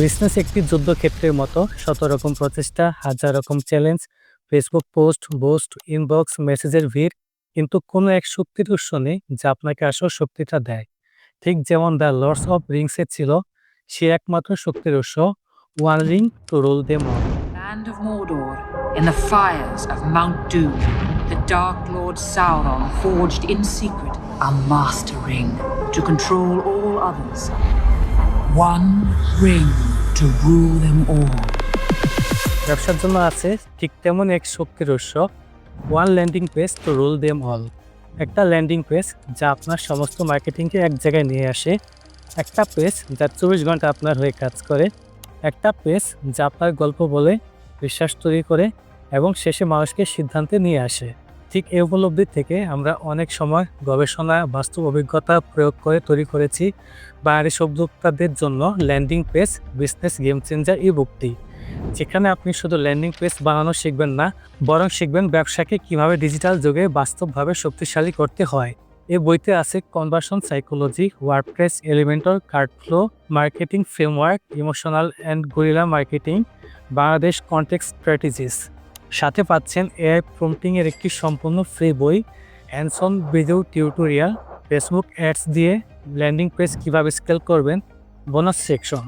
Business একটি যুদ্ধক্ষেত্রের মতো। শত রকম প্রচেষ্টা হাজার রকম challenge Facebook post boost inbox মেসেজের ভিড় কিন্তু কোনো এক শক্তির উৎস নেই যা আপনাকে আসল শক্তিটা দেয়। ঠিক যেমন দ্য লর্ডস অফ রিংসে ছিল সে একমাত্র শক্তির উৎস one ring to rule Mount Doom, the Dark Lord Sauron forged in secret a master ring to control all others. One ring. ব্যবসার জন্য আছে ঠিক তেমন এক শক্তির উৎস। One landing page to rule them all একটা ল্যান্ডিং পেজ যা আপনার সমস্ত মার্কেটিংকে এক জায়গায় নিয়ে আসে। একটা পেজ যা চব্বিশ ঘণ্টা আপনার হয়ে কাজ করে। একটা পেজ যা আপনার গল্প বলে, বিশ্বাস তৈরি করে এবং শেষে মানুষকে সিদ্ধান্তে নিয়ে আসে। ঠিক এই উপলব্ধি থেকে আমরা অনেক সময় গবেষণা, বাস্তব অভিজ্ঞতা প্রয়োগ করে তৈরি করেছি বাইরের শব্দোক্তাদের জন্য landing page, business game changer e বুকটি যেখানে আপনি শুধু ল্যান্ডিং পেজ বানানো শিখবেন না, বরং শিখবেন ব্যবসাকে কীভাবে ডিজিটাল যুগে বাস্তবভাবে শক্তিশালী করতে হয়। এই বইতে আছে conversion psychology, WordPress Elementor cart flow, marketing framework, emotional and guerrilla marketing, Bangladesh context strategies. সাথে পাচ্ছেন এআই প্রম্পটিংয়ের একটি সম্পূর্ণ ফ্রি বই অ্যানসন ভিডিও টিউটোরিয়াল ফেসবুক অ্যাডস দিয়ে ল্যান্ডিং পেজ কীভাবে স্কেল করবেন bonus section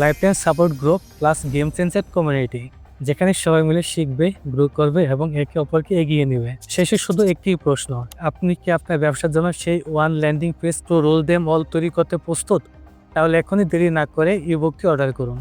lifetime support group plus game changer community যেখানে সবাই মিলে শিখবে গ্রো করবে এবং একে অপরকে এগিয়ে নেবে। শেষে শুধু একটি প্রশ্ন, আপনি কি আপনার ব্যবসার জন্য সেই one landing page to rule them all তৈরি করতে প্রস্তুত? তাহলে এখনই দেরি না করে ইবুকটি অর্ডার করুন।